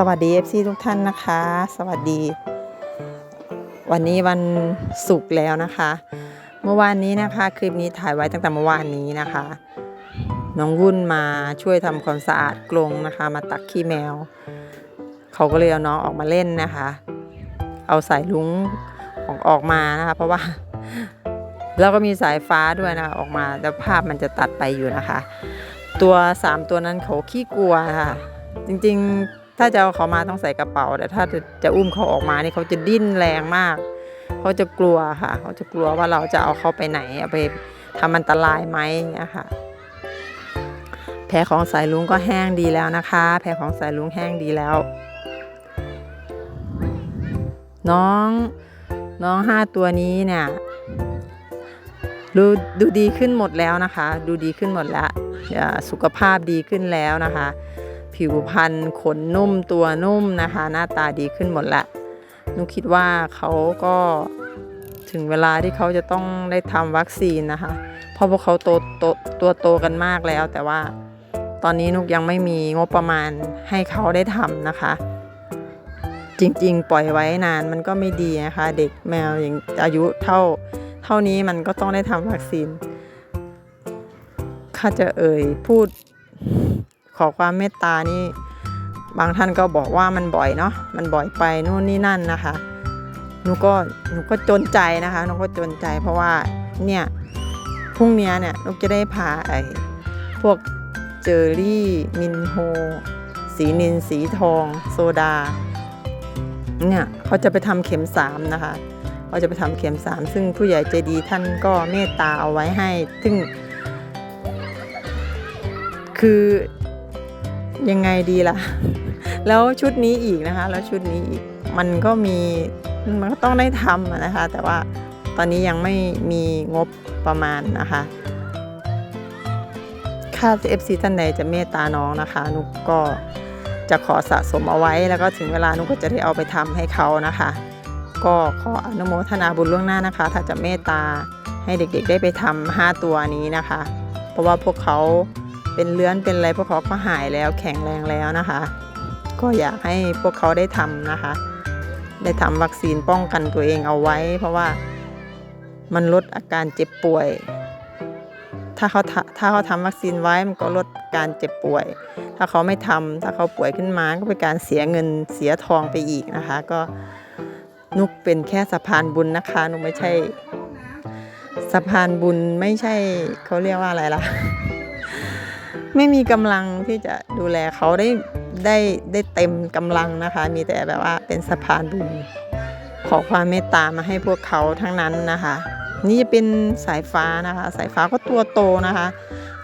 สวัสดี FC ทุกท่านนะคะ สวัสดี วันนี้วันศุกร์แล้วนะคะ เมื่อวานนี้นะคะคลิปนี้ถ่ายไว้ตั้งแต่เมื่อวานนี้นะคะ น้องวุ่นมาช่วยทำความสะอาดกรงนะคะ มาตักขี้แมว เขาก็เลยเอาน้องออกมาเล่นนะคะ เอาสายลุงออกออกมานะคะ เพราะว่า แล้วก็มีสายฟ้าด้วยนะคะออกมาแต่ภาพมันจะตัดไปอยู่นะคะ ตัวสามตัวนั้นเขาขี้กลัวค่ะ จริงๆ ถ้าจะเอาเขามาต้องใส่กระเป๋า แต่ถ้าจะจะอุ้มเขาออกมานี่เขาจะดิ้นแรงมาก เขาจะกลัวค่ะ เขาจะกลัวว่าเราจะเอาเขาไปไหนเอาไปทำอันตรายไหมอย่างเงี้ยค่ะ แผลของสายลุงก็แห้งดีแล้วนะคะ แผลของสายลุงแห้งดีแล้ว น้องน้องห้าตัวนี้เนี่ยดูดูดีขึ้นหมดแล้วนะคะ ดูดีขึ้นหมดแล้วสุขภาพดีขึ้นแล้วนะคะ ผิวพรรณขนนุ่มตัวนุ่มนะคะ หน้าตาดีขึ้นหมดละหนูคิดว่าเขาก็ถึงเวลาที่เขาจะต้องได้ทำวัคซีนนะคะเพราะพวกเขาโตโตตัวโตกันมากแล้ว แต่ว่าตอนนี้นุกยังไม่มีงบประมาณให้เขาได้ทำนะคะ จริงๆ ปล่อยไว้นานมันก็ไม่ดีนะคะ เด็กแมวอย่างอายุเท่าเท่านี้มันก็ต้องได้ทำวัคซีนข้าจะเอ่ยพูด ขอความเมตตานี่บางท่านก็บอกว่ามันบ่อยเนาะมันบ่อยไปนู่นนี่นั่นนะคะหนูก็หนูก็จนใจนะคะหนูก็จนใจเพราะว่าเนี่ยพรุ่งนี้เนี่ยนุกจะได้พาไอ้พวกเจอรี่มินโฮ สีนินสีทอง โซดาเนี่ยเขาจะไปทำเข็มสามนะคะเขาจะไปทำเข็มสามซึ่งผู้ใหญ่ใจดีท่านก็เมตตาเอาไว้ให้ ซึ่ง คือ ยังไงดีล่ะ แล้วชุดนี้อีกนะคะ แล้วชุดนี้อีกมันก็มีมันก็ต้องได้ทำนะคะ แต่ว่าตอนนี้ยังไม่มีงบประมาณนะคะค่า FC ท่านใดจะเมตตาน้องนะคะนุกก็จะขอสะสมเอาไว้ แล้วก็ถึงเวลานุกก็จะได้เอาไปทำให้เขานะคะ ก็ขออนุโมทนาบุญล่วงหน้านะคะ ถ้าจะเมตตาให้เด็กๆได้ไปทำห้าตัวนี้นะคะ เพราะว่าพวกเขา เป็นเลื้อนเป็นอะไรพวกเขาก็หายแล้วแข็งแรงแล้วนะคะ ก็อยากให้พวกเขาได้ทำนะคะ ได้ทำวัคซีนป้องกันตัวเองเอาไว้ เพราะว่ามันลดอาการเจ็บป่วย ถ้าเขาถ้าเขาทำวัคซีนไว้มันก็ลดการเจ็บป่วย ถ้าเขาไม่ทำถ้าเขาป่วยขึ้นมาก็เป็นการเสียเงินเสียทองไปอีกนะคะ ก็นุกเป็นแค่สะพานบุญนะคะนุกไม่ใช่สะพานบุญไม่ใช่เขาเรียกว่าอะไรล่ะ ไม่มีกำลังที่จะดูแลเขาได้ได้ได้เต็มกำลังนะคะ มีแต่แบบว่าเป็นสะพานบุญขอความเมตตามาให้พวกเขาทั้งนั้นนะคะ นี่จะเป็นสายฟ้านะคะ สายฟ้าก็ตัวโตนะคะ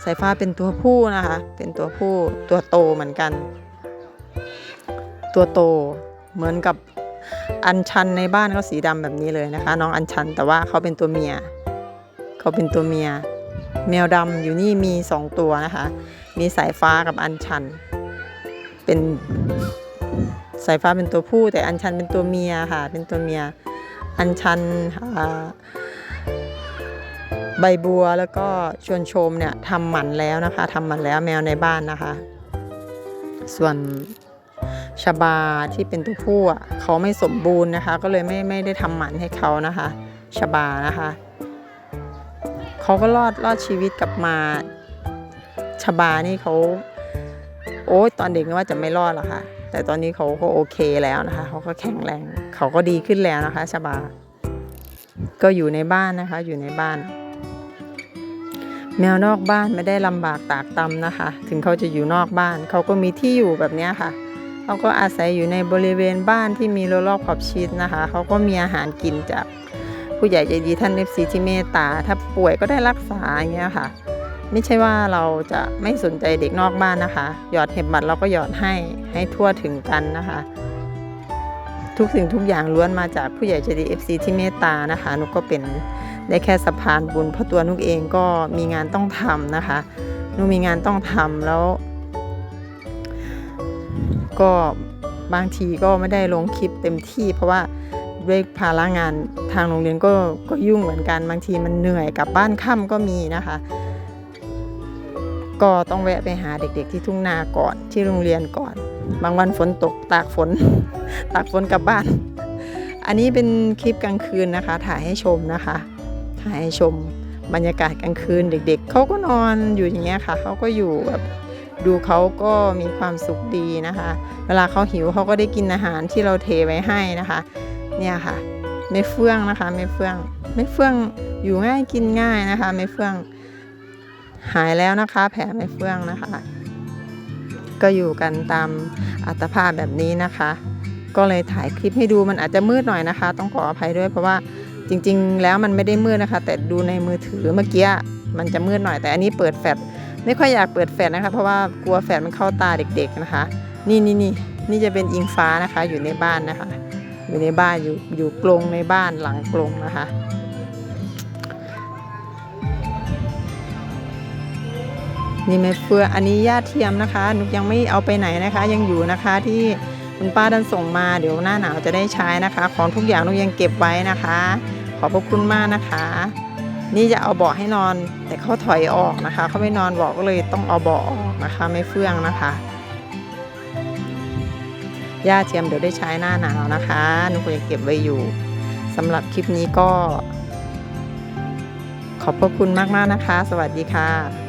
สายฟ้าเป็นตัวผู้นะคะ เป็นตัวผู้ตัวโตเหมือนกัน ตัวโตเหมือนกับอัญชันในบ้านก็สีดำแบบนี้เลยนะคะ น้องอัญชันแต่ว่าเขาเป็นตัวเมีย เขาเป็นตัวเมีย แมวดำอยู่นี่มีสองตัวนะคะ มีสายฟ้ากับอัญชัน เป็นสายฟ้าเป็นตัวผู้ แต่อัญชันเป็นตัวเมียค่ะ เป็นตัวเมีย อัญชันใบบัวแล้วก็ชวนชมเนี่ยทำหมันแล้วนะคะทำหมันแล้วแมวในบ้านนะคะ ส่วนชบาที่เป็นตัวผู้อะเขาไม่สมบูรณ์นะคะ ก็เลยไม่ไม่ได้ทำหมันให้เขานะคะ ชบานะคะ เขาก็รอดรอดชีวิตกลับมาชบานี่เขาโอ้ยตอนเด็กนึกว่าจะไม่รอดหรอกค่ะ แต่ตอนนี้เขาก็โอเคแล้วนะคะเขาก็แข็งแรงเขาก็ดีขึ้นแล้วนะคะชบา ก็อยู่ในบ้านนะคะ อยู่ในบ้าน แมวนอกบ้านไม่ได้ลำบากตากตำนะคะ ถึงเขาจะอยู่นอกบ้าน เขาก็มีที่อยู่แบบนี้ค่ะเขาก็อาศัยอยู่ในบริเวณบ้านที่มีรั้วรอบขอบชิดนะคะ เขาก็มีอาหารกินจาก ผู้ใหญ่ใจดีท่านเอฟซีที่เมตตา ถ้าป่วยก็ได้รักษาอย่างเงี้ยค่ะ ไม่ใช่ว่าเราจะไม่สนใจเด็กนอกบ้านนะคะ หยอดเห็บหมัดเราก็หยอดให้ให้ทั่วถึงกันนะคะ ทุกสิ่งทุกอย่างล้วนมาจากผู้ใหญ่ใจดี FC ที่เมตตานะคะนุกก็เป็นได้แค่สะพานบุญเพราะตัวนุกเองก็มีงานต้องทำนะคะนุกมีงานต้องทำแล้ว ก็บางทีก็ไม่ได้ลงคลิปเต็มที่เพราะว่า ด้วยภาระงานทางโรงเรียนก็ก็ยุ่งเหมือนกันบางทีมันเหนื่อยกลับบ้านค่ำก็มีนะคะ ก็ต้องแวะไปหาเด็กๆที่ทุ่งนาก่อนที่โรงเรียนก่อน บางวันฝนตกตากฝน ตากฝนกลับบ้าน อันนี้เป็นคลิปกลางคืนนะคะ ถ่ายให้ชมนะคะ ถ่ายให้ชมบรรยากาศกลางคืนเด็กๆเขาก็นอนอยู่อย่างเงี้ยค่ะเขาก็อยู่แบบดูเขาก็มีความสุขดีนะคะ เวลาเขาหิวเขาก็ได้กินอาหารที่เราเทไว้ให้นะคะ เนี่ยค่ะไม่เฟื่องนะคะไม่เฟื่องไม่เฟื่องอยู่ง่ายกินง่ายนะคะไม่เฟื่องหายแล้วนะคะ แผลไม่เฟื่องนะคะ ก็อยู่กันตามอัตภาพแบบนี้นะคะ ก็เลยถ่ายคลิปให้ดูมันอาจจะมืดหน่อยนะคะ ต้องขออภัยด้วยเพราะว่าจริง ๆ แล้วมันไม่ได้มืดนะคะ แต่ดูในมือถือเมื่อกี้มันจะมืดหน่อยแต่อันนี้เปิดแฟลชไม่ค่อยอยากเปิดแฟลชนะคะ เพราะว่ากลัวแฟลชมันเข้าตาเด็ก ๆนะคะ นี่นี่นี่นี่จะเป็นอิงฟ้านะคะอยู่ในบ้านนะคะ อยู่ในบ้านอยู่อยู่กรงในบ้านหลังกรงนะคะนี่แม่เฟืออันนี้ย่าเทียมนะคะนุกยังไม่เอาไปไหนนะคะ ยังอยู่นะคะที่คุณป้าดันส่งมาเดี๋ยวหน้าหนาวจะได้ใช้นะคะ ของทุกอย่างนุกยังเก็บไว้นะคะ ขอบพระคุณมากนะคะ นี่จะเอาเบาะให้นอน แต่เขาถอยออกนะคะเขาไม่นอนเบาะก็เลยต้องเอาเบาะออกนะคะ ไม่เฟื่องนะคะ หญ้าเทียมเดี๋ยวได้ใช้หน้าหนาวนะคะนุกยังเก็บไว้อยู่สำหรับคลิปนี้ก็ ขอบพระคุณมากๆนะคะ สวัสดีค่ะ